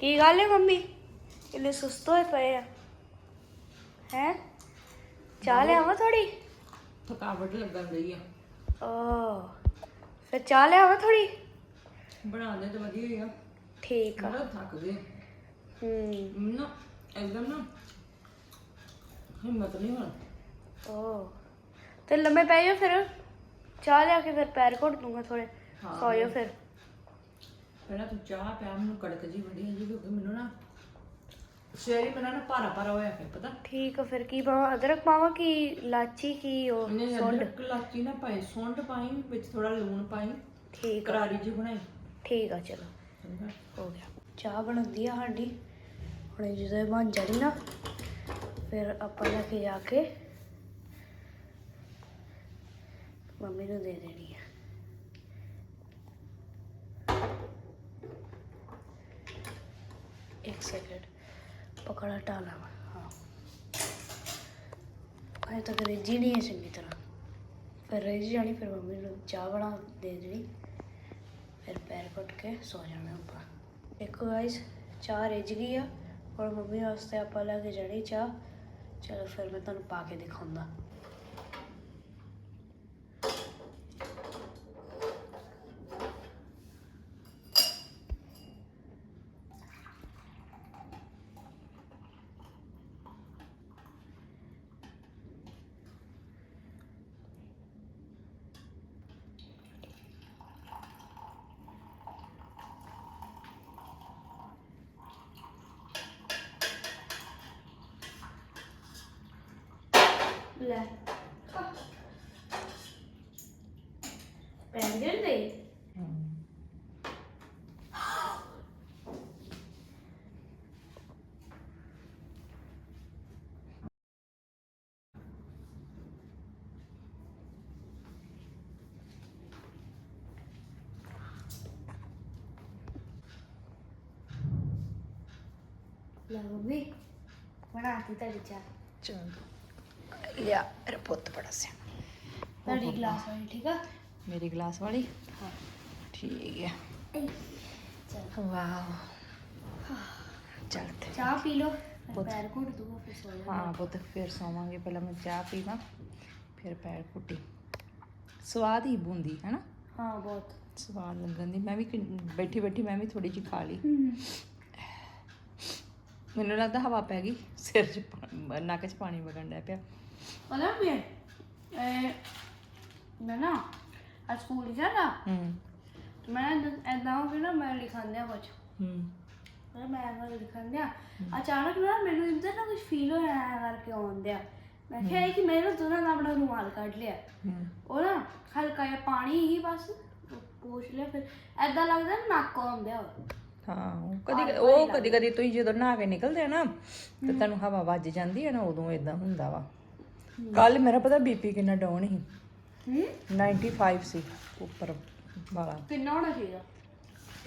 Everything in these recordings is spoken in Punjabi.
ਕੀ ਗੱਲ ਹੈ ਮੰਮੀ? ਇੰਨੇ ਸੁਸਤ ਹੋਏ ਪਏ ਆ। ਹੈ? ਚਾਹ ਲਿਆਵਾਂ ਥੋੜੀ ਥਕਾਵਟ ਲੱਗਣ ਰਹੀ ਆ। ਫਿਰ ਚਾਹ ਲਿਆਵਾਂ ਥੋੜੀ ਬਣਾਉਂਦੇ ਤਾਂ ਵਧੀਆ ਹੀ ਠੀਕ ਆ। ਬਹੁਤ ਥੱਕ ਗਏ ਹੂੰ। ਨਾ ਇੱਕਦਮ ਨਾ ਹਿੰਮਤ ਨਹੀਂ ਹੋਣ। ਓ ਤੇ ਲੰਮੇ ਪੈ ਜਾਓ ਫਿਰ। ਚਾਹ ਲਿਆ ਕੇ ਫਿਰ ਪੈਰ ਘੋਟ ਦੂੰਗਾ ਥੋੜੇ ਸੌ ਜਾਓ ਫਿਰ। ਪਹਿਲਾਂ ਤੂੰ ਚਾਹ ਪਿਆ ਮੈਨੂੰ ਕੜਕ ਜੀ ਵੱਡੀ ਜੀ ਕਿਉਂਕਿ ਮੈਨੂੰ ਨਾ ਸਵੇਰੇ ਮੇਰਾ ਨਾ ਭਾਰਾ ਭਾਰਾ ਹੋਇਆ ਫਿਰ ਪਤਾ? ਠੀਕ ਆ ਫਿਰ ਕੀ ਪਾਵਾਂ? ਅਦਰਕ ਪਾਵਾਂ ਕਿ ਲਾਚੀ ਕੀ ਉਹ ਉਹਨੇ ਸੁੰਡ? ਅਦਰਕ ਲਾਚੀ ਨਾ ਪਾਈ ਸੁੰਡ ਪਾਈ ਵਿੱਚ ਥੋੜਾ ਲੂਣ ਪਾਈ ਠੀਕ ਆ। ਕਰਾਰੀ ਜੀ ਬਣਾਈ। ਠੀਕ ਆ ਚਲੋ। ਹੋ ਗਿਆ। ਚਾਹ ਬਣਦੀ ਆ ਸਾਡੀ। ਹੁਣ ਜਦੋਂ ਇਹ ਬਣ ਜਾਣੀ ਨਾ ਫਿਰ ਆਪਾਂ ਲੈ ਕੇ ਜਾ ਕੇ ਮੰਮੀ ਨੂੰ ਦੇ ਦੇਣੀ ਆ। ਇੱਕ ਸੈਕਿੰਡ ਪਕੜਾ ਟਾਲਾ ਵਾ ਹਾਂ ਅਜੇ ਤੱਕ ਰਿੱਝੀ ਨਹੀਂ ਹੈ ਚੰਗੀ ਤਰ੍ਹਾਂ ਫਿਰ ਰਿੱਝ ਜਾਣੀ ਫਿਰ ਮੰਮੀ ਨੂੰ ਚਾਹ ਬਣਾ ਦੇ ਦੇਣੀ ਫਿਰ ਪੈਰ ਘੁੱਟ ਕੇ ਸੋ ਜਾਣਾ ਆਪਾਂ ਦੇਖੋ ਗਾਇਸ ਚਾਹ ਰਿੱਝ ਗਈ ਆ ਹੁਣ ਮੰਮੀ ਵਾਸਤੇ ਆਪਾਂ ਲੈ ਕੇ ਜਾਣੀ ਚਾਹ ਚਲੋ ਫਿਰ ਮੈਂ ਤੁਹਾਨੂੰ ਪਾ ਕੇ ਦਿਖਾਉਂਦਾ ਲੈ ਪੈਨ ਦੇ ਦੇ ਲੈ ਮੰਮੀ ਬਣਾਤੀ ਤੁਹਾਡੀ ਚਾਹ ਚਲ ਲਿਆ ਮੇਰਾ ਪੁੱਤ ਬੜਾ ਤੁਹਾਡੀ ਗਲਾਸ ਵਾਲੀ ਠੀਕ ਆ? ਮੇਰੀ ਗਲਾਸ ਵਾਲੀ? ਹਾਂ। ਠੀਕ ਹੈ। ਚਲ। ਵਾਓ। ਚੱਲ ਤੇ ਚਾਹ ਪੀ ਲਓ। ਪੁੱਤ। ਪੈਰ ਘੁੱਟ ਦੂੰਗਾ ਫਿਰ ਸੋ ਜਾਣਾ। ਹਾਂ ਪੁੱਤ ਫਿਰ ਸੌਵਾਂਗੇ। ਪਹਿਲਾਂ ਮੈਂ ਚਾਹ ਪੀਵਾਂ ਫਿਰ ਪੈਰ ਘੁੱਟੀ। ਸਵਾਦ ਹੀ ਬੂੰਦੀ ਹੈ ਨਾ ਹਾਂ ਬਹੁਤ। ਸਵਾਦ ਲੱਗਣ ਦੀ। ਮੈਂ ਵੀ ਬੈਠੀ ਬੈਠੀ ਮੈਂ ਵੀ ਥੋੜੀ ਜਿਹੀ ਖਾ ਲਈ। ਮੈਨੂੰ ਲੱਗਦਾ ਹਵਾ ਪੈ ਗਈ। ਸਿਰ 'ਚ ਪਾ- ਨੱਕ 'ਚ ਪਾਣੀ ਵਗਣ ਡਿਆ ਪਿਆ। ਵੀ ਇਹ ਮੈਂ ਨਾ ਅੱਜ ਸਕੂਲ ਜਾਣਾ। ਹੂੰ। ਮੈਂ ਐਦਾਂ ਹੋ ਗਿਆ ਨਾ ਮੈਂ ਲਿਖਾਂਦਿਆ ਕੁਝ ਹੂੰ। ਮੈਂ ਮੈਂ ਐਵੇਂ ਲਿਖਾਂਦਿਆ ਅਚਾਨਕ ਨਾ ਮੈਨੂੰ ਇੰਦਰ ਨਾ ਕੁਝ ਫੀਲ ਹੋਇਆ ਐਂ ਕਰਕੇ ਆਉਂਦਿਆ ਮੈਂ ਕਿਹਾ ਇਹ ਕਿ ਮੇਰੇ ਦੋਨਾਂ ਨੇ ਆਪਣਾ ਰੁਮਾਲ ਕੱਢ ਲਿਆ। ਹੂੰ। ਉਹ ਨਾ ਹਲਕਾ ਜਿਹਾ ਪਾਣੀ ਹੀ ਬਸ ਪੋਛ ਲਿਆ ਫਿਰ ਐਦਾਂ ਲੱਗਦਾ ਨਾ ਨੱਕ ਆਉਂਦਿਆ ਹਾਂ ਉਹ ਕਦੀ ਉਹ ਕਦੀ ਕਦੀ ਤੁਸੀਂ ਜਦੋਂ ਨਹਾ ਕੇ ਨਿਕਲਦੇ ਆ ਨਾ ਤੇ ਤੁਹਾਨੂੰ ਹਵਾ ਵੱਜ ਜਾਂਦੀ ਹੈ ਨਾ ਉਦੋਂ ਇਦਾਂ ਹੁੰਦਾ ਵਾ। ਕੱਲ ਮੇਰਾ ਪਤਾ ਬੀਪੀ ਕਿੰਨਾ ਡਾਊਨ ਸੀ? ਹੂੰ? 95 ਸੀ ਉੱਪਰ ਵਾਲਾ। ਕਿੰਨਾ ਹੋਣਾ ਚਾਹੀਦਾ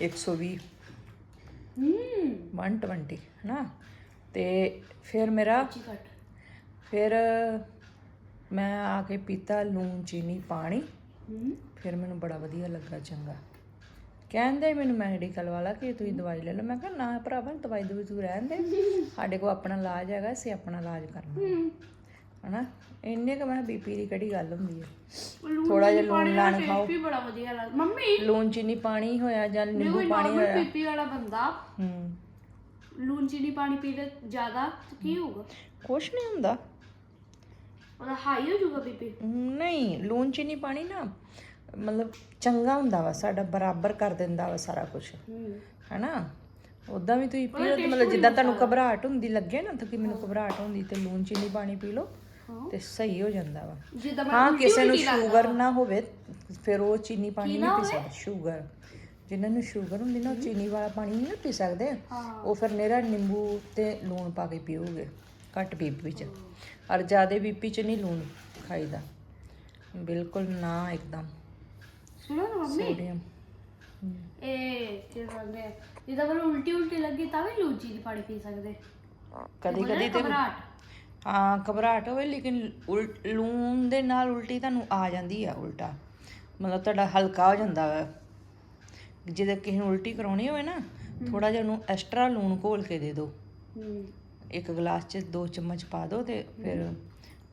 120 ਹੂੰ। 120 ਹਨਾ? ਤੇ ਫਿਰ ਮੇਰਾ ਫਿਰ ਮੈਂ ਆ ਕੇ ਪੀਤਾ ਲੂਣ ਚੀਨੀ ਪਾਣੀ। ਫਿਰ ਮੈਨੂੰ ਬੜਾ ਵਧੀਆ ਲੱਗਾ ਚੰਗਾ। ਕਹਿੰਦੇ ਮੈਨੂੰ ਮੈਡੀਕਲ ਵਾਲਾ ਕਿ ਤੁਸੀਂ ਦਵਾਈ ਲੈ ਲਓ। ਮੈਂ ਕਿਹਾ ਨਾ ਭਰਾਵਾ ਦਵਾਈ ਦਵਾਈ ਤੂੰ ਰਹਿਣ ਦੇ। ਸਾਡੇ ਕੋਲ ਆਪਣਾ ਇਲਾਜ ਹੈਗਾ ਅਸੀਂ ਆਪਣਾ ਇਲਾਜ ਕਰਨਾ। ਹਨਾ? ਇੰਨੇ ਕ ਮੈਂ ਬੀਪੀ ਦੀ ਕਿਹੜੀ ਗੱਲ ਹੁੰਦੀ ਹੈ ਥੋੜਾ ਜਿਹਾ ਲੂਣ ਲਾਣ ਖਾਓ। ਵੀ ਬੜਾ ਵਧੀਆ ਲੱਗਦਾ। ਮੰਮੀ! ਲੂਣ ਚੀਨੀ ਪਾਣੀ ਹੋਇਆ ਜਾਂ ਨਿੰਬੂ ਪਾਣੀ ਹੋਇਆ। ਪੀਪੀ ਵਾਲਾ ਬੰਦਾ। ਹੂੰ। ਲੂਣ ਚੀਨੀ ਪਾਣੀ ਪੀ ਲੈ ਜ਼ਿਆਦਾ ਤਾਂ ਕੀ ਹੋਊਗਾ? ਕੁਛ ਨਹੀਂ ਹੁੰਦਾ। ਉਹਦਾ ਹਾਈ ਹੋ ਜਾਊਗਾ ਪੀਪੀ ਨਹੀਂ ਲੂਣ ਚੀਨੀ ਪਾਣੀ ਨਾ ਮਤਲਬ ਚੰਗਾ ਹੁੰਦਾ ਵਾ ਸਾਡਾ ਬਰਾਬਰ ਕਰ ਦਿੰਦਾ ਵਾ ਸਾਰਾ ਕੁਝ ਹੂੰ। ਹੈਨਾ? ਉਦਾਂ ਵੀ ਤੁਸੀਂ ਪੀਓ ਮਤਲਬ ਜਿੱਦਾਂ ਤੁਹਾਨੂੰ ਘਬਰਾਹਟ ਹੁੰਦੀ ਲੱਗੇ ਨਾ ਤਾਂ ਕਿ ਮੈਨੂੰ ਘਬਰਾਹਟ ਹੁੰਦੀ ਤੇ ਲੂਣ ਚੀਨੀ ਪਾਣੀ ਪੀ ਲਓ। ਤੇ ਸਹੀ ਹੋ ਜਾਂਦਾ ਵਾ। ਜਿੱਦਾਂ ਮੈਂ ਹਾਂ ਕਿਸੇ ਨੂੰ ਸ਼ੂਗਰ ਨਾ ਹੋਵੇ ਫਿਰ ਉਹ ਚੀਨੀ ਪਾਣੀ ਨਹੀਂ ਪੀ ਸਕਦਾ ਸ਼ੂਗਰ ਜਿਨ੍ਹਾਂ ਨੂੰ ਸ਼ੂਗਰ ਹੁੰਦੀ ਨਾ ਉਹ ਚੀਨੀ ਵਾਲਾ ਪਾਣੀ ਨਹੀਂ ਨਾ ਪੀ ਸਕਦੇ। ਉਹ ਫਿਰ ਨੇਰਾ ਨਿੰਬੂ ਤੇ ਲੂਣ ਪਾ ਕੇ ਪੀਓਗੇ ਘੱਟ ਬੀਪੀ ਵਿੱਚ। ਔਰ ਜ਼ਿਆਦਾ ਬੀਪੀ ਚ ਨਹੀਂ ਲੂਣ ਖਾਈਦਾ। ਬਿਲਕੁਲ ਨਾ ਇੱਕਦਮ। ਸੁਣੋ ਨਾ ਮੰਮੀ। ਇਹ ਕੀ ਕਹਿੰਦੇ ਜਿੱਦਾਂ ਮੈਨੂੰ ਉਲਟੀ ਉਲਟੀ ਲੱਗੀ ਤਾਂ ਵੀ ਲੂਣ ਚੀਨੀ ਪਾਣੀ ਪੀ ਸਕਦੇ। ਕਦੀ ਕਦੀ ਤੇ ਘਬਰਾਹਟ। ਹਾਂ ਘਬਰਾਹਟ ਹੋਵੇ ਲੇਕਿਨ ਉਲ- ਲੂਣ ਦੇ ਨਾਲ ਉਲਟੀ ਤੁਹਾਨੂੰ ਆ ਜਾਂਦੀ ਆ ਉਲਟਾ। ਮਤਲਬ ਤੁਹਾਡਾ ਹਲਕਾ ਹੋ ਜਾਂਦਾ ਵਾ। ਜਿਹਦੇ ਕਿਸੇ ਨੂੰ ਉਲਟੀ ਕਰਾਉਣੀ ਹੋਵੇ ਨਾ ਥੋੜਾ ਜਿਹਾ ਉਹਨੂੰ ਐਕਸਟਰਾ ਲੂਣ ਘੋਲ ਕੇ ਦੇ ਦਿਓ। ਇੱਕ ਗਲਾਸ 'ਚ ਦੋ ਚਮਚ ਪਾ ਦਿਓ ਤੇ ਫਿਰ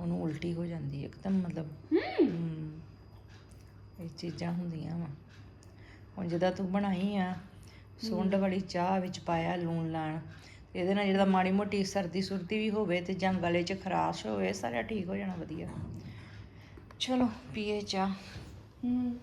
ਉਹਨੂੰ ਉਲਟੀ ਹੋ ਜਾਂਦੀ ਹੈ ਇੱਕਦਮ ਮਤਲਬ ਇਹ ਚੀਜ਼ਾਂ ਹੁੰਦੀਆਂ ਵਾ। ਹੁਣ ਜਿਹਦਾ ਤੂੰ ਬਣਾਈ ਆ ਸੁੰਡ ਵਾਲੀ ਚਾਹ ਵਿੱਚ ਪਾਇਆ ਲੂਣ ਲਾਣ ਇਹਦੇ ਨਾਲ ਜਿਹੜਾ ਮਾੜੀ ਮੋਟੀ ਸਰਦੀ ਸੁਰਦੀ ਵੀ ਹੋਵੇ ਤੇ ਜਾਂ ਗਲੇ 'ਚ ਖਰਾਸ਼ ਹੋਵੇ ਸਾਰਾ ਠੀਕ ਹੋ ਜਾਣਾ ਵਧੀਆ। ਚਲੋ, ਪੀਏ ਚਾਹ। ਹੂੰ।